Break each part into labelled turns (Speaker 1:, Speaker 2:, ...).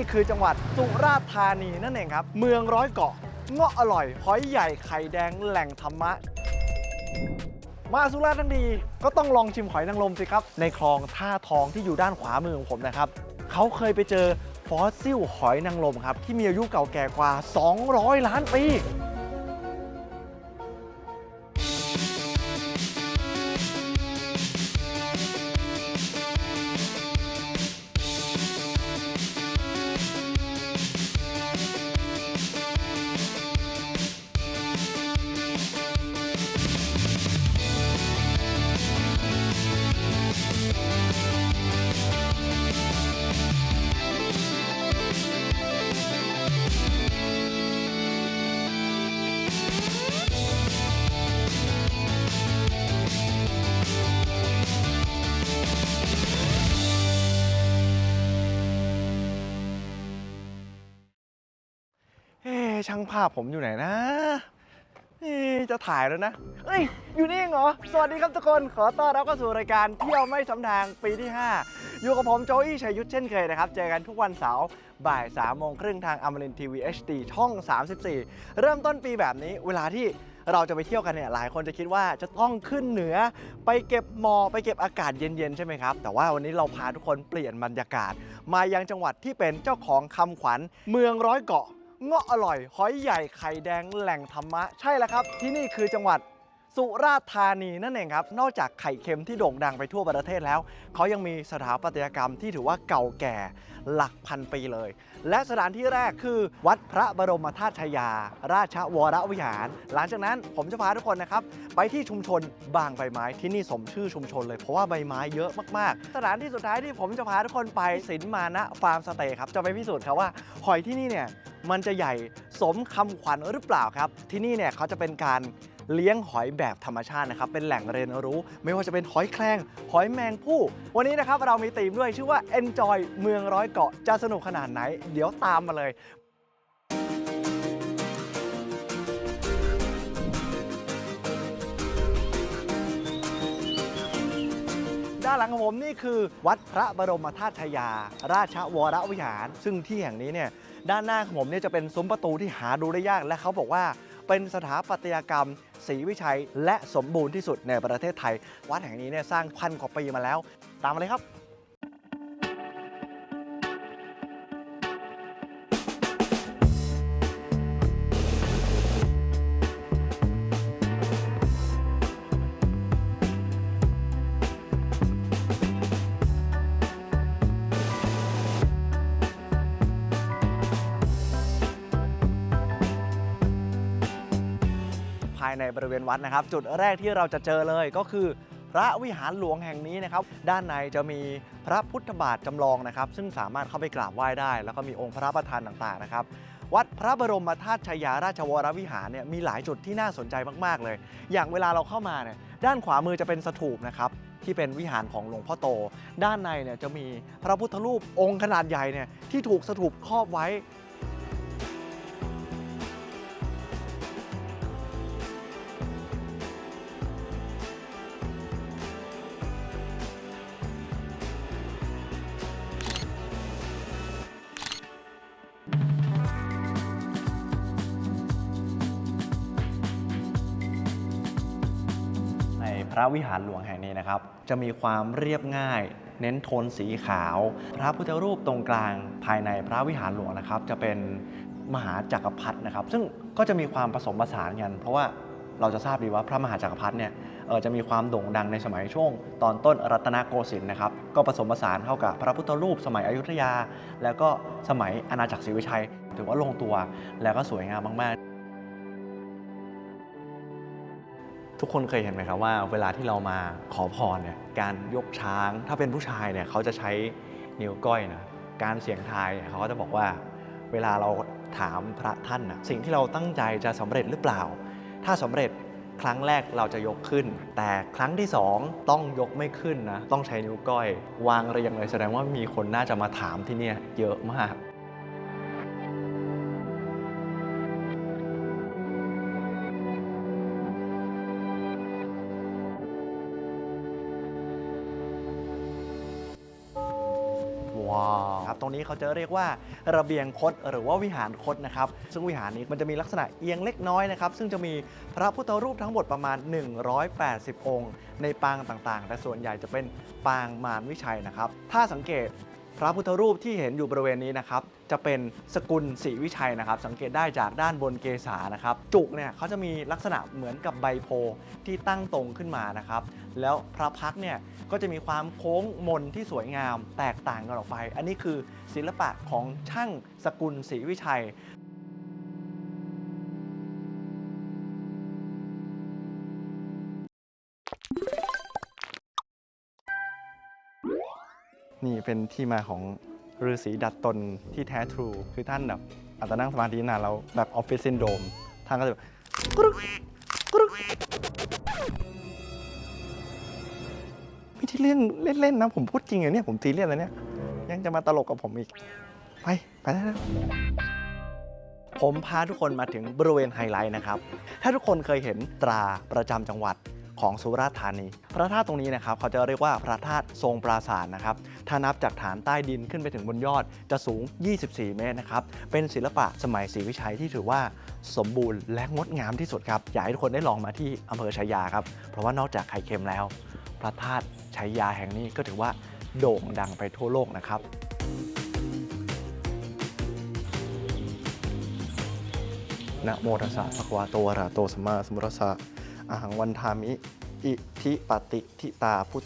Speaker 1: นี่คือจังหวัดสุราษฎร์ธานีนั่นเองครับ เมืองร้อยเกาะเงาะอร่อยหอยใหญ่ไข่แดงแหล่งธรรมะ มาสุราษฎร์ทั้งดีก็ต้องลองชิมหอยนางรมสิครับ ในคลองท่าทองที่อยู่ด้านขวามือของผมนะครับเขาเคยไปเจอฟอสซิลหอยนางรมครับที่มีอายุเก่าแก่กว่า 200 ล้านปี ช่างภาพผมอยู่ไหนนะเอ๊ะจะถ่ายแล้วนะ เอ้ย อยู่นี่เองเหรอ สวัสดีครับทุกคน ขอต้อนรับเข้าสู่รายการเที่ยวไม่ซ้ำทางปีที่ 5 อยู่กับผมโจอี้ชัยยุทธเช่นเคยนะครับ เจอกันทุกวันเสาร์บ่าย3โมงครึ่งทางอมรินทีวี HD ช่อง 34 เริ่มต้นปีแบบนี้ เวลาที่เราจะไปเที่ยวกันเนี่ยหลายคนจะคิดว่าจะต้องขึ้นเหนือ ไปเก็บหมอกไปเก็บอากาศเย็นๆใช่ไหมครับ แต่ว่าวันนี้เราพาทุกคนเปลี่ยนบรรยากาศ มายังจังหวัดที่เป็นเจ้าของคำขวัญเมืองร้อยเกาะ เงาะอร่อยหอยใหญ่ไข่แดงแหล่งธรรมะ ใช่แล้วครับ ที่นี่คือจังหวัด สุราษฎร์ธานีนั่นเองครับ นอกจากไข่เค็มที่โด่งดังไปทั่วประเทศแล้ว เขายังมีสถาปัตยกรรมที่ถือว่าเก่าแก่หลักพันปีเลย และสถานที่แรกคือ วัดพระบรมธาตุชยา ราชวรวิหาร หลังจากนั้นผมจะพาทุกคนนะครับ ไปที่ชุมชนบางใบไม้ที่นี่สมชื่อชุมชนเลยเพราะว่าใบไม้เยอะมากๆ สถานที่สุดท้ายที่ผมจะพาทุกคนไปสินมานะฟาร์มสเตย์ครับจะไปพิสูจน์ครับว่าหอยที่นี่เนี่ยมันจะใหญ่สมคำขวัญหรือเปล่าครับ ที่นี่เนี่ยเขาจะเป็นการ เลี้ยงหอยแบบธรรมชาตินะครับ เป็นแหล่งเรียนรู้ ไม่ว่าจะเป็นหอยแครง หอยแมงผู้ วันนี้นะครับเรามีธีมด้วยชื่อว่า Enjoy เมืองร้อยเกาะจะสนุกขนาดไหน เดี๋ยวตามมาเลยด้านหลังของผมนี่คือวัดพระบรมธาตุชยา ราชวรวิหาร ซึ่งที่แห่งนี้เนี่ยด้านหน้าของผมเนี่ยจะเป็นซุ้มประตูที่หาดูได้ยากและเขาบอกว่า เป็นสถาปัตยกรรมศรีวิชัย และสมบูรณ์ที่สุดในประเทศไทย วัดแห่งนี้เนี่ยสร้างพันกว่าปีมาแล้ว ตามมาเลยครับ ในบริเวณวัดนะครับ จุดแรกที่เราจะเจอเลยก็คือ พระวิหารหลวงแห่งนี้นะครับ ด้านในจะมีพระพุทธบาทจำลองนะครับ ซึ่งสามารถเข้าไปกราบไหว้ได้ แล้วก็มีองค์พระประธานต่างๆนะครับวัดพระบรมธาตุชยาราชวรวิหารเนี่ยมีหลายจุดที่น่าสนใจมากๆเลย อย่างเวลาเราเข้ามาเนี่ยด้านขวามือจะเป็นสถูปนะครับที่เป็นวิหารของหลวงพ่อโต ด้านในเนี่ยจะมีพระพุทธรูปองค์ขนาดใหญ่เนี่ยที่ถูกสถูปครอบไว้ ระวิหารหลวงแห่งนี้นะครับ จะมีความเรียบง่าย เน้นโทนสีขาว พระพุทธรูปตรงกลางภายในพระวิหารหลวงนะครับ จะเป็นมหาจักรพรรดินะครับ ซึ่งก็จะมีความผสมผสานกันเพราะว่าเราจะทราบดีว่าพระมหาจักรพรรดิเนี่ยจะมีความโด่งดังในสมัยช่วง ตอนต้นรัตนโกสินทร์นะครับ ก็ผสมผสานเข้ากับพระพุทธรูปสมัยอยุธยา แล้วก็สมัยอาณาจักรศรีวิชัย ถือว่าลงตัวแล้วก็สวยงามมาก ทุกคนเคยเห็นไหมครับว่าเวลาที่เรามาขอพรเนี่ยการยกช้าง ถ้าเป็นผู้ชายเนี่ยเขาจะใช้นิ้วก้อยนะการเสียงทายเนี่ยเขาก็จะบอกว่า เวลาเราถามพระท่านนะสิ่งที่เราตั้งใจจะสำเร็จหรือเปล่า ถ้าสำเร็จครั้งแรกเราจะยกขึ้น แต่ครั้งที่สองต้องยกไม่ขึ้นนะต้องใช้นิ้วก้อย วางเรียงเลยแสดงว่ามีคนน่าจะมาถามที่นี่เยอะมาก ว้าวครับตรงนี้เขาจะเรียกว่าระเบียงคดหรือว่าวิหารคดนะครับ ซึ่งวิหารนี้มันจะมีลักษณะเอียงเล็กน้อยนะครับ ซึ่งจะมีพระพุทธรูปทั้งหมดประมาณ 180 องค์ ในปางต่างๆ แต่ส่วนใหญ่จะเป็นปางมารวิชัยนะครับ ถ้าสังเกต พระพุทธรูปที่เห็นอยู่บริเวณนี้นะครับจะเป็นสกุลศรีวิชัยนะครับ สังเกตได้จากด้านบนเกศานะครับ จุกเนี่ยเขาจะมีลักษณะเหมือนกับใบโพธิ์ที่ตั้งตรงขึ้นมานะครับ แล้วพระพักเนี่ยก็จะมีความโค้งมนที่สวยงามแตกต่างกันออกไป อันนี้คือศิลปะของช่างสกุลศรีวิชัย นี่เป็นที่มาของฤาษีดัดตนที่แท้ทรู คือท่านแบบอาจจะนั่งสมาธินานแล้วแบบออฟฟิศซินโดมท่านก็จะแบบกรุกกรุกไม่ใช่เรื่องเล่น ๆ นะ ผมพูดจริงอะเนี่ย ผมซีเรียสเลยเนี่ย ยังจะมาตลกกับผมอีก ไป ไปได้แล้วผมพาทุกคนมาถึงบริเวณไฮไลท์นะครับ ถ้าทุกคนเคยเห็นตราประจำจังหวัด ของสุราษฎร์ธานี พระธาตุตรงนี้นะครับเขาจะเรียกว่าพระธาตุทรงปราสาทนะครับ ถ้านับจากฐานใต้ดินขึ้นไปถึงบนยอดจะสูง 24 เมตรนะครับ เป็นศิลปะสมัยศรีวิชัยที่ถือว่าสมบูรณ์และงดงามที่สุดครับ อยากให้ทุกคนได้ลองมาที่อำเภอชัยาครับ เพราะว่านอกจากไข่เค็มแล้ว พระธาตุชัยยาแห่งนี้ก็ถือว่าโด่งดังไปทั่วโลกนะครับนะโมตัสสะภะคะวะโตอะระหะโตสัมมาสัมพุทธัสสะ อาหังวันทามิ อิทิปฏิทิตาพุทธ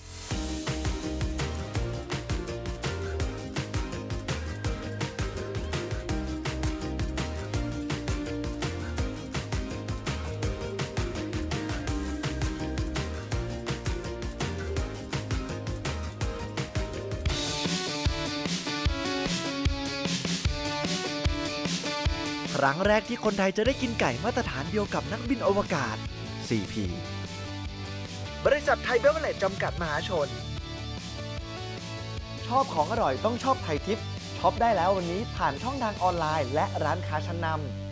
Speaker 1: ครั้งแรกที่คนไทยจะได้กินไก่มาตรฐานเดียวกับนักบินอวกาศ CP บริษัทไทยเบเวอร์เลจจำกัดมหาชน ชอบของอร่อยต้องชอบไทยทิปช็อปได้แล้ววันนี้ผ่านช่องทางออนไลน์ และร้านค้าชั้นนำ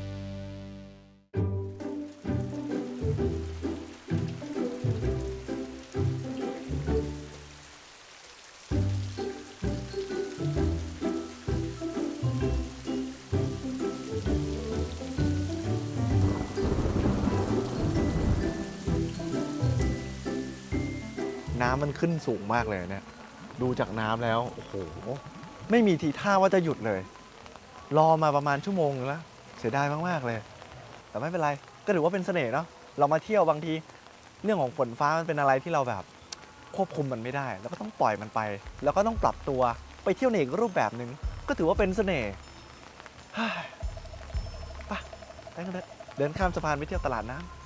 Speaker 1: ขึ้นสูงมากเลยเนี่ย ดูจากน้ำแล้ว โอ้โห ไม่มีทีท่าว่าจะหยุดเลย รอมาประมาณชั่วโมงนึงแล้วเสียดายมากๆเลย แต่ไม่เป็นไร ก็ถือว่าเป็นเสน่ห์เนาะ เรามาเที่ยวบางที เรื่องของฝนฟ้ามันเป็นอะไรที่เราแบบ ควบคุมมันไม่ได้ แล้วก็ต้องปล่อยมันไป แล้วก็ต้องปรับตัวไปเที่ยวในอีกรูปแบบหนึ่งก็ถือว่าเป็นเสน่ห์ไปเดินข้ามสะพานไปเที่ยวตลาดน้ำ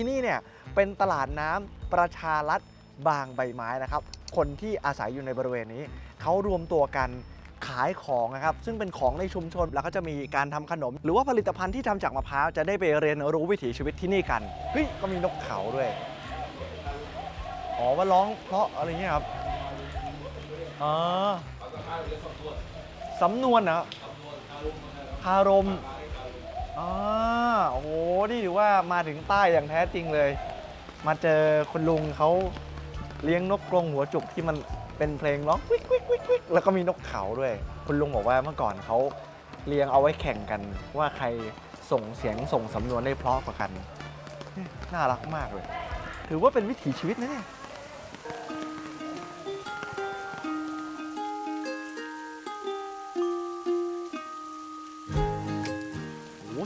Speaker 1: ที่นี่เนี่ยเป็นตลาดน้ำประชารัฐบางใบไม้นะครับ คนที่อาศัยอยู่ในบริเวณนี้ เขารวมตัวกันขายของนะครับ ซึ่งเป็นของในชุมชนแล้วก็จะมีการทำขนม หรือว่าผลิตภัณฑ์ที่ทำจากมะพร้าวจะได้ไปเรียนรู้วิถีชีวิตที่นี่กันเฮ้ยก็มีนกเขาด้วยอ๋อว่าร้องเพราะอะไรเงี้ยครับอ๋อสำนวนนะคารม อ่าโอ้โห นี่ถือว่ามาถึงใต้อย่างแท้จริงเลย มาเจอคุณลุงเขาเลี้ยงนกกรงหัวจุกที่มันเป็นเพลงร้องวิกวิกวิกวิกแล้วก็มีนกเขาด้วย คุณลุงบอกว่าเมื่อก่อนเขาเลี้ยงเอาไว้แข่งกันว่าใครส่งเสียงส่งสำนวนได้เพราะกว่ากัน น่ารักมากเลย ถือว่าเป็นวิถีชีวิตนะเนี่ย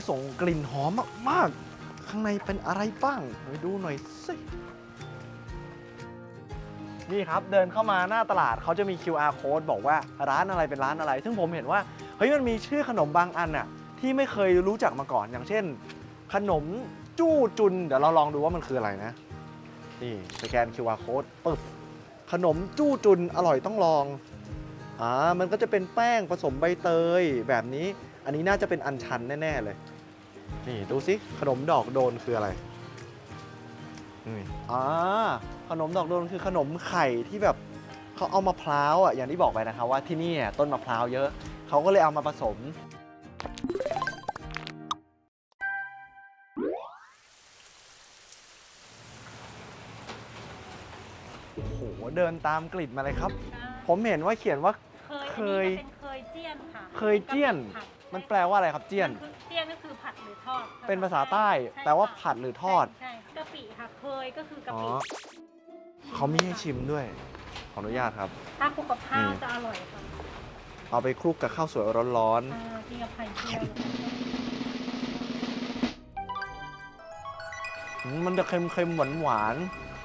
Speaker 1: ส่งกลิ่นหอมมากๆ ข้างในเป็นอะไรบ้างไปดูหน่อยสิ นี่ครับเดินเข้ามาหน้าตลาดเขาจะมี QR code บอกว่าร้านอะไรเป็นร้านอะไร ซึ่งผมเห็นว่าเฮ้ยมันมีชื่อขนมบางอันน่ะที่ไม่เคยรู้จักมาก่อน อย่างเช่น ขนมจู้จุน เดี๋ยวเราลองดูว่ามันคืออะไรนะ นี่สแกน QR code ปึ๊บขนมจู้จุนอร่อยต้องลองอ่ามันก็จะเป็นแป้งผสมใบเตยแบบนี้ อันนี้น่าจะเป็นอันชันแน่ ๆ เลย นี่ดูสิขนมดอกโดนคืออะไรนี่อ่าขนมดอกโดนคือขนมไข่ที่แบบเขาเอามะพร้าวอะอย่างที่บอกไปนะครับว่าที่นี่อะต้นมะพร้าวเยอะเขาก็เลยเอามาผสมนโอ้โหเดินตามกลิ่นมาเลยครับ ผมเห็นว่าเขียนว่า
Speaker 2: เค
Speaker 1: เค
Speaker 2: ย
Speaker 1: ย
Speaker 2: อันนี้จะเป็นเคยเจียนค่ะ
Speaker 1: เคยเจียน
Speaker 2: ผัด
Speaker 1: มันแปลว่าอะไรครับเจียน
Speaker 2: คือ ทอด
Speaker 1: เป็นภาษาใต้
Speaker 2: ช่
Speaker 1: แปลว่า
Speaker 2: ค่ะ
Speaker 1: ผัดหรือทอด
Speaker 2: ใช่ใช่กะปิค่ะเคยก็คือกะ
Speaker 1: อ๋อ
Speaker 2: ปิ
Speaker 1: เขามีให้ชิมด้วย ขออนุญาตครับ
Speaker 2: ถ้าคลุกกับข้าว
Speaker 1: นี่
Speaker 2: จะอร่อยค่ะ
Speaker 1: เอาไปคลุกกับข้าวสวยร้อน
Speaker 2: อ่ากินกับไข่เจียว
Speaker 1: ๆอืมมันจะเค็มๆหวาน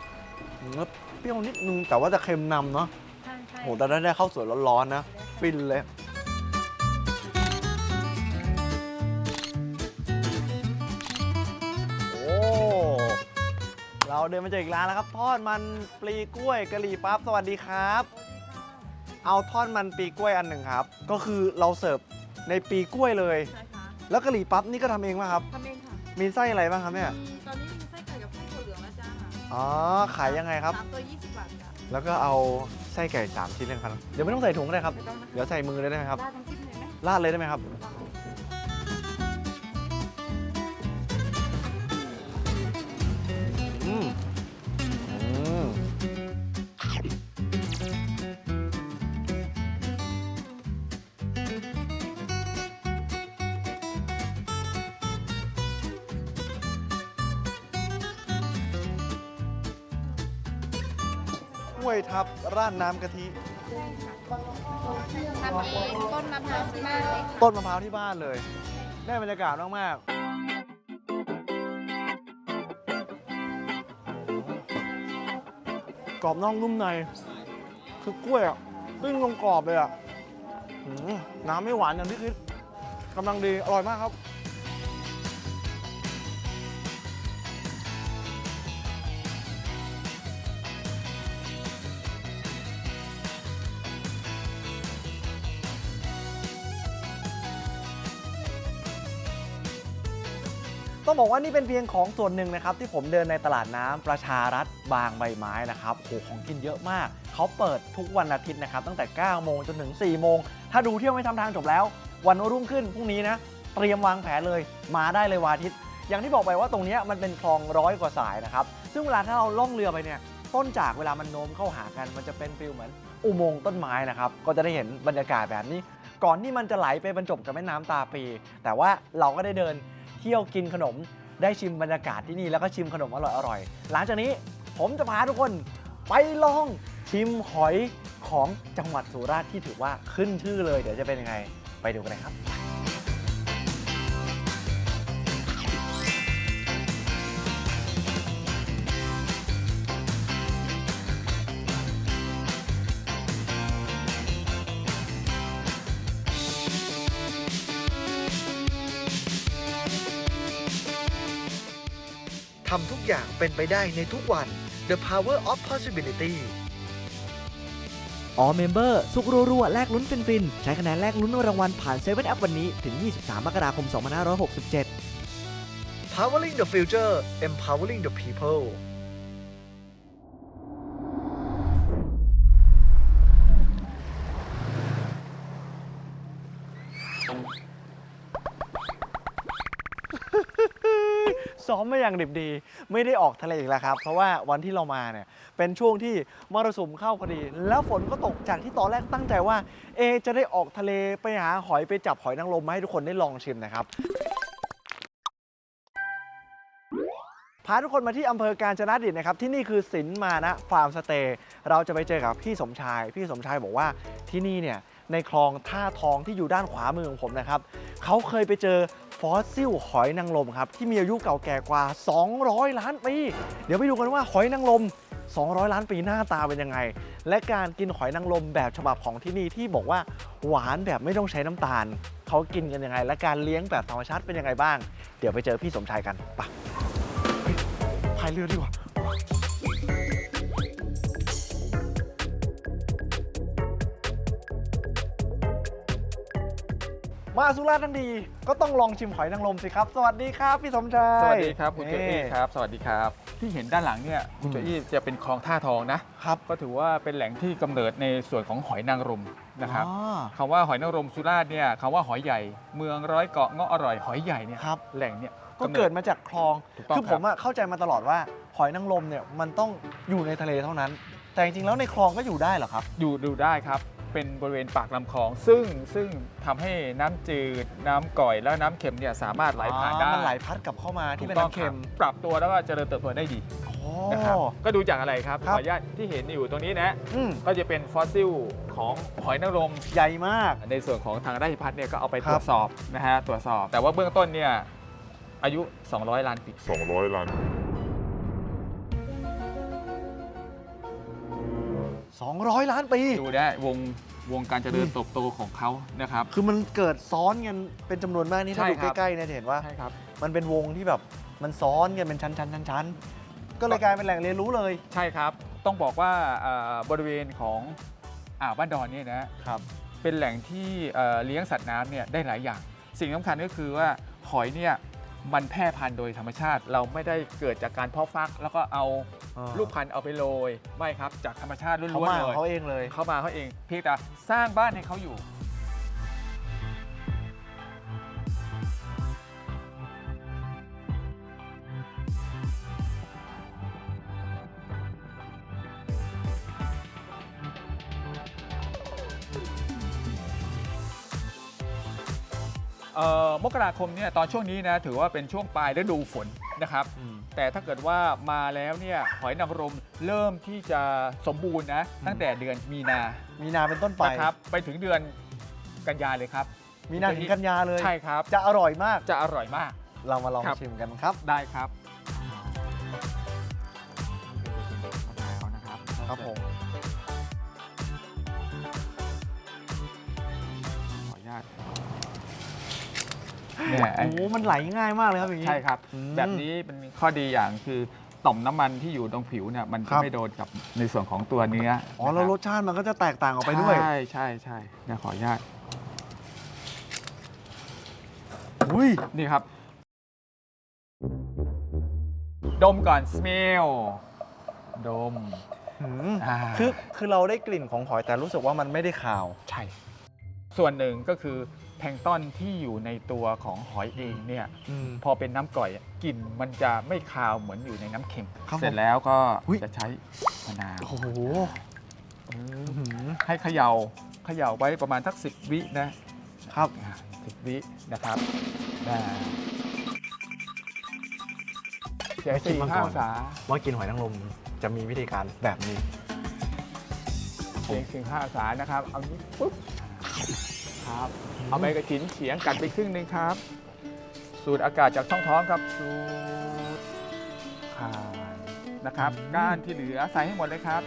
Speaker 1: ๆอืมแล้วเปรี้ยวนิดนึงแต่ว่าจะเค็มนำเนาะ
Speaker 2: ใช่ใช่
Speaker 1: โหแต่ถ้าได้ข้าวสวยร้อนๆนะ ฟินเลย เราเดินมาเจออีกร้านแล้วครับ ทอดมันปลีกล้วยกะหรี่ปั๊บสวัสดีครับ เอาทอดมันปลีกล้วยอันหนึ่งครับ ก็คือเราเสิร์ฟในปลีกล้วยเลย
Speaker 3: ใช่ค่ะ
Speaker 1: แล้วกะหรี่ปั๊บนี่ก็ทำเองป่ะครับ
Speaker 3: ทำเองค่ะ
Speaker 1: มีไส้อะไรบ้างครับเนี่ย
Speaker 3: ตอนนี้มีไส้ไก่กับไส้ถั่วเหลืองนะจ๊ะ
Speaker 1: อ๋อขายยังไงครับ
Speaker 3: สามตัวยี่สิบบาทจ้ะ
Speaker 1: แล้วก็เอาไส้ไก่สามชิ้นเลยครับเดี๋ยวไม่ต้องใส่ถุงก็ได้ครับ
Speaker 3: ไม่ต้องนะ
Speaker 1: เดี๋ยวใส่มือเลยได้ไหมครับ
Speaker 3: ราดน้ำจิ้มเลยไหม
Speaker 1: ราดเลยได้ไหมครับอื กล้วยทับราดน้ำกะทิ
Speaker 3: ทำเองต้นมะพร้าวที่บ้านเลยค่ะ
Speaker 1: ต้นมะพร้าวที่บ้านเลย ได้บรรยากาศมากๆกรอบนอกนุ่มใน คือกล้วยอะปิ้งลงกรอบเลยอะหืมน้ำไม่หวานอย่างที่คิดกำลังดี อร่อยมากครับ ต้องบอกว่านี่เป็นเพียงของส่วนหนึ่งนะครับที่ผมเดินในตลาดน้ำประชารัฐบางใบไม้นะครับโอ้โหของกินเยอะมาก เขาเปิดทุกวันอาทิตย์นะครับตั้งแต่ 9 โมงจนถึง 4 โมง ถ้าดูเที่ยวไม่ทำทางจบแล้ว วันรุ่งขึ้นพรุ่งนี้นะเตรียมวางแผนเลยมาได้เลยวันอาทิตย์ อย่างที่บอกไปว่าตรงนี้มันเป็นคลองร้อยกว่าสายนะครับซึ่งเวลาถ้าเราล่องเรือไปเนี่ยต้นจากเวลามันโน้มเข้าหากันมันจะเป็นฟิลเหมือนอุโมงค์ต้นไม้นะครับก็จะได้เห็นบรรยากาศแบบนี้ ก่อนที่มันจะไหลไปบรรจบกับแม่น้ำตาปี แต่ว่าเราก็ได้เดิน เที่ยวกินขนม ได้ชิมบรรยากาศที่นี่แล้วก็ชิมขนมอร่อยๆ หลังจากนี้ผมจะพาทุกคนไปลองชิมหอยของจังหวัดสุราษฎร์ที่ถือว่าขึ้นชื่อเลย เดี๋ยวจะเป็นยังไงไปดูกันเลยครับ
Speaker 4: อย่างเป็นไปได้ในทุกวัน The Power of Possibility
Speaker 5: ออเมมเบอร์สุกรัวๆแลกลุ้นฟินๆ ใช้คะแนนแลกลุ้นรางวัลผ่าน7 e เ e ่ e อวันนี้ ถึง 23 มกราคม 2567
Speaker 4: Powering the Future Empowering the People
Speaker 1: อมมาอย่างดิบดี ไม่ได้ออกทะเลอีกแล้วครับ เพราะว่าวันที่เรามาเนี่ยเป็นช่วงที่มรสุมเข้าพอดี แล้วฝนก็ตกจากที่ตอนแรกตั้งใจว่า เอจะได้ออกทะเลไปหาหอยไปจับหอยนางรมมาให้ทุกคนได้ลองชิมนะครับพาทุกคนมาที่อำเภอการจนดิตนะครับ ที่นี่คือสินมานะฟาร์มสเตย์เราจะไปเจอกับพี่สมชาย พี่สมชายบอกว่าที่นี่เนี่ยในคลองท่าทองที่อยู่ด้านขวามือของผมนะครับเขาเคยไปเจอ ฟอสซิลหอยนางรมครับที่มีอายุเก่าแก่กว่า 200 ล้านปี เดี๋ยวไปดูกันว่าหอยนางรม 200 ล้านปีหน้าตาเป็นยังไง และการกินหอยนางรมแบบฉบับของที่นี่ที่บอกว่าหวานแบบไม่ต้องใช้น้ำตาล เขากินกันยังไง และการเลี้ยงแบบธรรมชาติเป็นยังไงบ้าง เดี๋ยวไปเจอพี่สมชายกันไปพายเรือดีกว่า มาสุราษฎร์ทั้งดีก็ต้องลองชิมหอยนางรมสิครับ สวัสดีครับพี่สมชาย
Speaker 6: สวัสดีครับคุณโจอี้
Speaker 1: นี่
Speaker 6: ครับ สวัสดีครับ ที่เห็นด้านหลังเนี่ยคุณ
Speaker 1: อืม
Speaker 6: โจอี้จะเป็นคลองท่าทองนะ
Speaker 1: ครับ
Speaker 6: ก็ถือว่าเป็นแหล่งที่กำเนิดในส่วนของหอยนางรมนะครับ
Speaker 1: อ๋อ
Speaker 6: คำว่าหอยนางรมสุราษฎร์เนี่ยคำว่าหอยใหญ่ เมืองร้อยเกาะเงาะอร่อยหอยใหญ่เนี่ย
Speaker 1: ครับ
Speaker 6: แหล่งเนี่ย
Speaker 1: ก็เกิดมาจากคลอง
Speaker 6: ถูกต้อง
Speaker 1: คือผมอะเข้าใจมาตลอดว่าหอยนางรมเนี่ยมันต้องอยู่ในทะเลเท่านั้น แต่จริงๆแล้วในคลองก็อยู่ได้เหรอครับ
Speaker 6: อยู่ดูได้ครับ เป็นบริเวณปากลำคลอง ซึ่งซึ่งทำให้น้ำจืด น้ำก่อยและน้ำเค็มเนี่ยสามารถไหลผ่านได้
Speaker 1: มันไหลพัดกลับเข้ามาที่
Speaker 6: ถู
Speaker 1: เป็น
Speaker 6: กต้อง
Speaker 1: น้ำเค็ม
Speaker 6: ครับปรับตัวแล้วก็เจริญเติบโตได้ดี
Speaker 1: โอ้
Speaker 6: นะครับก็ดูจากอะไรครับ
Speaker 1: ครั
Speaker 6: ข
Speaker 1: บ
Speaker 6: ออนุญาตที่เห็นอยู่ตรงนี้นะ
Speaker 1: อืม
Speaker 6: ก็จะเป็นฟอสซิลของหอยนางรม
Speaker 1: ใหญ่มาก
Speaker 6: ในส่วนของทางราชพัฒน์เนี่ยก็เอาไป
Speaker 1: ครั
Speaker 6: ต
Speaker 1: บ
Speaker 6: รวจสอบนะฮะตรวจสอบ แต่ว่าเบื้องต้นเนี่ยอายุ 200 ล้านปี
Speaker 7: 200ล้าน
Speaker 1: 200 ล้านปี
Speaker 6: ดูได้วงวงการเจริญเติบโตของเขานะครับ
Speaker 1: คือมันเกิดซ้อนกันเป็นจำนวนมากนี่ถ้า
Speaker 6: ใช่
Speaker 1: ดู
Speaker 6: ครับ
Speaker 1: ใกล้ๆเนี่ยจะเห็นว่า
Speaker 6: ใช่ครับ
Speaker 1: มันเป็นวงที่แบบมันซ้อนกันเป็นชั้นชั้นชั้นชั้นก็เลยกลายเป็นแหล่งเรียนรู้เลย
Speaker 6: ใช่ครับ ต้องบอกว่าอ่าบริเวณของอ่าวบ้านดอนเนี่ยนะครับ เป็นแหล่งที่เอ่อเลี้ยงสัตว์น้ำเนี่ยได้หลายอย่าง สิ่งสำคัญก็คือว่าหอยเนี่ย มันแพร่พันธุ์โดยธรรมชาติ เราไม่ได้เกิดจากการเพาะฟัก แล้วก็เอา
Speaker 1: อ่า
Speaker 6: ลูกพันธุ์เอาไปโรยไม่ครับ จากธรรมชาติล้
Speaker 1: เขา
Speaker 6: วน
Speaker 1: มา
Speaker 6: ๆ
Speaker 1: ข
Speaker 6: เล
Speaker 1: อง
Speaker 6: ย
Speaker 1: เขาเองเลย
Speaker 6: เขามาเขาเองเพียงแต่สร้างบ้านให้เขาอยู่ อ่อมกราคมเนี่ยตอนช่วงนี้นะถือว่าเป็นช่วงปลายฤดูฝนนะครับ
Speaker 1: อืม
Speaker 6: แต่ถ้าเกิดว่ามาแล้วเนี่ยหอยนางรมเริ่มที่จะสมบูรณ์นะ
Speaker 1: อืม
Speaker 6: ตั้งแต่เดือนมีนา
Speaker 1: มีนาเป็นต้นไป
Speaker 6: นะครับไปถึงเดือนกันยาเลยครับ
Speaker 1: มีนาถึงกันยาเลย
Speaker 6: ใช่ครับ
Speaker 1: จะอร่อยมาก
Speaker 6: จะอร่อยมาก
Speaker 1: เรามาลอง
Speaker 6: ครับ
Speaker 1: ชิมกันครับ
Speaker 6: ได้ครับเอานะครับ
Speaker 1: ครับผม
Speaker 6: เนี่ยไอ้
Speaker 1: โอ้โหมันไหลง่ายมากเลยครับอย่างนี้
Speaker 6: ใช่ครับ
Speaker 1: อืม
Speaker 6: แบบนี้เป็นข้อดีอย่างคือต่อมน้ำมันที่อยู่ตรงผิวเนี่ยมัน
Speaker 1: ค
Speaker 6: จะ
Speaker 1: รับ
Speaker 6: ไม่โดนกับในส่วนของตัวเนื้อ
Speaker 1: อ๋อแล้วร
Speaker 6: นะค
Speaker 1: สชาติมันก็จะแตกต่างอ
Speaker 6: รั
Speaker 1: อบกไปด้วย
Speaker 6: ใช่ใช่ใช่เนี่ยขออนุญาต
Speaker 1: อุ้ย
Speaker 6: นี่ครับ ดมก่อน smell ดม
Speaker 1: หืม
Speaker 6: อ่า
Speaker 1: คือคือเราได้กลิ่นของหอยแต่รู้สึกว่ามันไม่ได้ขาว
Speaker 6: ใช่ ส่วนหนึ่งก็คือ แพลงก์ต้นที่อยู่ในตัวของหอยเองเนี่ย
Speaker 1: อืม
Speaker 6: พอเป็นน้ำกร่อยอะกลิ่นมันจะไม่คาวเหมือนอยู่ในน้ำเค็ม
Speaker 1: ครับ
Speaker 6: เสร็
Speaker 1: ผ
Speaker 6: จ
Speaker 1: ม
Speaker 6: แล้วก็
Speaker 1: อุ๊ย
Speaker 6: จะใช้มะนาว
Speaker 1: โอ้โหอื้อหือ
Speaker 6: ให้เขย่าเขย่าไว้ประมาณสักสิบวินะครับ สิบวินะครับอ่าเสียงสี่ห้าองศา
Speaker 1: ว่ากินหอยนางรมจะมีวิธีการแบบนี้
Speaker 6: เสียงสี่ห้าองศานะครับ เอานี้ปุ๊บ ครับ เอาไปกระถินเฉียงกัดไปครึ่งหนึ่งครับ สูดอากาศจากช่องท้องครับสูดผ่านนะครับ
Speaker 1: อืม
Speaker 6: ก้านที่เหลือใส่ให้หมดเลยครับ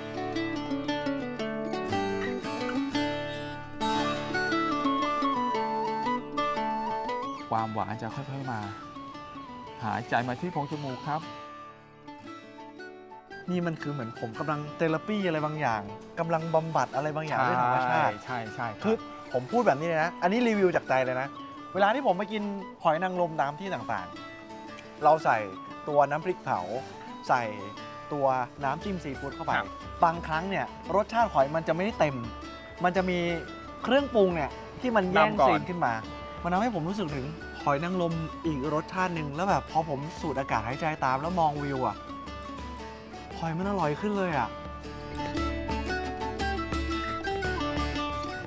Speaker 6: ความหวานจะค่อยๆมา หายใจมาที่โพรงจมูกครับ
Speaker 1: นี่มันคือเหมือนผมกำลังเทอราปีอะไรบางอย่างกำลังบำบัดอะไรบางอย่างด้วยธรรมชาติ
Speaker 6: ใช่ใช่รับ
Speaker 1: คือ ผมพูดแบบนี้เลยนะ อันนี้รีวิวจากใจเลยนะ เวลาที่ผมไปกินหอยนางรมตามที่ต่างๆ เราใส่ตัวน้ำพริกเผา ใส่ตัวน้ำจิ้มซีฟู้ดเข้าไป
Speaker 6: ครับ
Speaker 1: บางครั้งเนี่ยรสชาติหอยมันจะไม่ได้เต็ม มันจะมีเครื่องปรุงเนี่ยที่มันแย่ง
Speaker 6: นำก่อน
Speaker 1: ซีนขึ้นมา มันทำให้ผมรู้สึกถึงหอยนางรมอีกรสชาติหนึ่งแล้วแบบพอผมสูดอากาศหายใจตามแล้วมองวิวอะหอยมันอร่อยขึ้นเลยอะ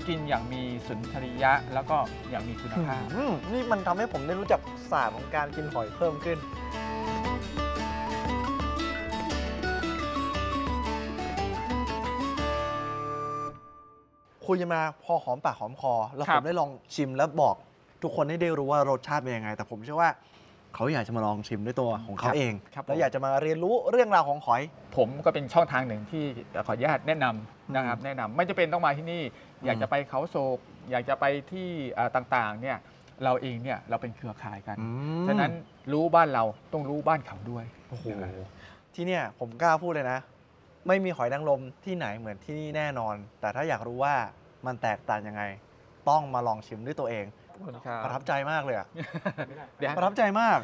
Speaker 6: กินอย่างมีสุนทรียะ แล้วก็อย่างมีคุณภาพ
Speaker 1: อืมนี่มันทำให้ผมได้รู้จักศาสตร์ของการกินหอยเพิ่มขึ้น คุยกันมาพอหอมปากหอมคอ แล้ว
Speaker 6: ครั
Speaker 1: ผ
Speaker 6: บ
Speaker 1: มได้ลองชิมแล้วบอกทุกคนให้ได้รู้ว่ารสชาติเป็นยังไง แต่ผมเชื่อว่า เขาอยากจะมาลองชิมด้วยตัวของเขาเอง
Speaker 6: ครับผม
Speaker 1: แล้วอยากจะมาเรียนรู้เรื่องราวของหอย
Speaker 6: ผมก็เป็นช่องทางหนึ่งที่ขออนุญาตแนะนำนะครับแนะนำไม่จะเป็นต้องมาที่นี่ อยากจะไปเขาโศก อยากจะไปที่อ่าต่างๆเนี่ยเราเองเนี่ยเราเป็นเครือข่ายกันฉะนั้นรู้บ้านเราต้องรู้บ้านเขาด้วย
Speaker 1: โอ้โหที่เนี่ยผมกล้าพูดเลยนะ ไม่มีหอยนางรมที่ไหนเหมือนที่นี่แน่นอน แต่ถ้าอยากรู้ว่ามันแตกต่างยังไง ต้องมาลองชิมด้วยตัวเอง
Speaker 6: ขอบคุณครับ
Speaker 1: ประทับใจมากเลยอะ
Speaker 6: เดี๋ยว
Speaker 1: ประทับใจมาก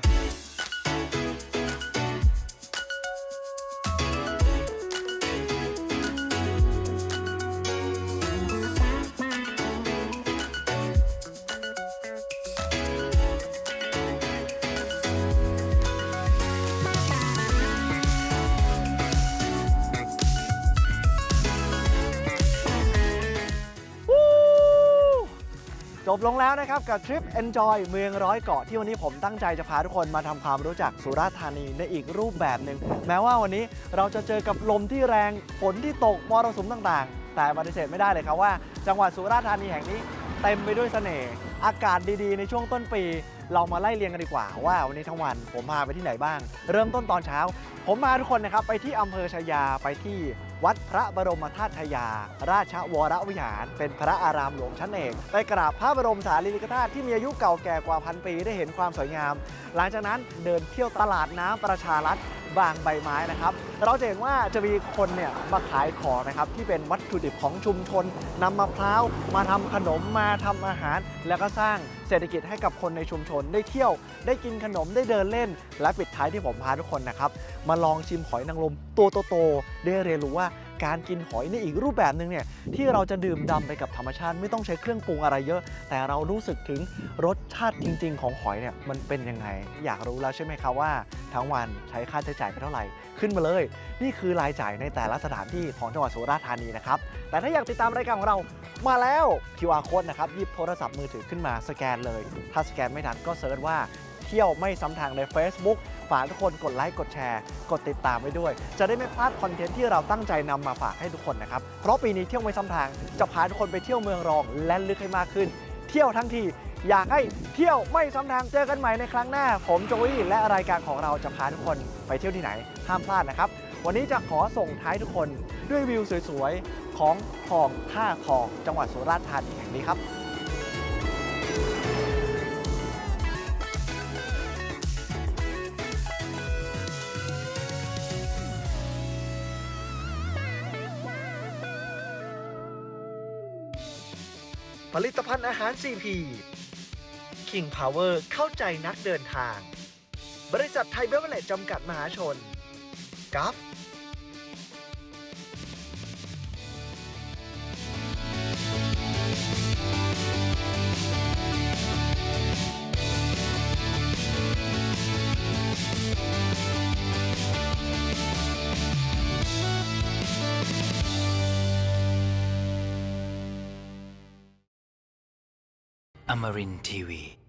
Speaker 1: บลงแล้วนะครับกับทริป Enjoy เมืองร้อยเกาะที่วันนี้ผมตั้งใจจะพาทุกคนมาทำความรู้จักสุราษฎร์ธานีในอีกรูปแบบหนึ่งแม้ว่าวันนี้เราจะเจอกับลมที่แรงฝนที่ตกมรสุมต่างๆ แต่ปฏิเสธไม่ได้เลยครับว่า จังหวัดสุราษฎร์ธานีแห่งนี้เต็มไปด้วยเสน่ห์อากาศดีๆ ในช่วงต้นปี เรามาไล่เรียงกันดีกว่า ว่าวันนี้ทั้งวันผมพาไปที่ไหนบ้าง เริ่มต้นตอนเช้า ผมพาทุกคนนะครับไปที่อำเภอชายาไปที่ วัดพระบรมธาตุชยา ราชวรวิหาร เป็นพระอารามหลวงชั้นเอกไปกราบพระบรมสารีริกธาตุที่มีอายุเก่าแก่กว่าพันปีได้เห็นความสวยงาม หลังจากนั้นเดินเที่ยวตลาดน้ำประชารัฐ บางใบไม้นะครับ เราจะเห็นว่าจะมีคนเนี่ยมาขายของนะครับที่เป็นวัตถุดิบของชุมชนนำมะพร้าวมาทำขนมมาทำอาหาร แล้วก็สร้างเศรษฐกิจให้กับคนในชุมชนได้เที่ยว ได้กินขนมได้เดินเล่น และปิดท้ายที่ผมพาทุกคนนะครับมาลองชิมหอยนางรมตัวโตๆได้เรียนรู้ว่าการกินหอยในอีกรูปแบบหนึ่งเนี่ยที่เราจะดื่มด่ำไปกับธรรมชาติไม่ต้องใช้เครื่องปรุงอะไรเยอะ แต่เรารู้สึกถึงรสชาติจริง ๆ ของหอยเนี่ยมันเป็นยังไง อยากรู้แล้วใช่ไหมครับว่าทั้งวันใช้ค่าใช้จ่ายไปเท่าไหร่ ขึ้นมาเลย นี่คือรายจ่ายในแต่ละสถานที่ของจังหวัดสุราษฎร์ธานีนะครับแต่ถ้าอยากติดตามรายการของเรามาแล้ว QR code นะครับหยิบโทรศัพท์มือถือขึ้นมาสแกนเลย ถ้าสแกนไม่ทันก็เซิร์ชว่าเที่ยวไม่ซ้ำทางใน Facebook ฝากทุกคนกดไลค์กดแชร์ กดติดตามไว้ด้วย จะได้ไม่พลาดคอนเทนต์ที่เราตั้งใจนำมาฝากให้ทุกคนนะครับ เพราะปีนี้เที่ยวไม่ซ้ำทาง จะพาทุกคนไปเที่ยวเมืองรอง และลึกให้มากขึ้น เที่ยวทั้งทีอยากให้เที่ยวไม่ซ้ำทางเจอกันใหม่ในครั้งหน้า ผมโจวี่และรายการของเราจะพาทุกคนไปเที่ยวที่ไหนห้ามพลาดนะครับ วันนี้จะขอส่งท้ายทุกคนด้วยวิวสวยๆของคลองท่าคลองจังหวัดสุราษฎร์ธานีแห่งนี้ครับ
Speaker 4: ผลิตภัณฑ์อาหาร CP King Power เข้าใจนักเดินทาง บริษัทไทยเบเวอร์เลจจำกัดมหาชนกัฟ
Speaker 7: Amarin Tiwi.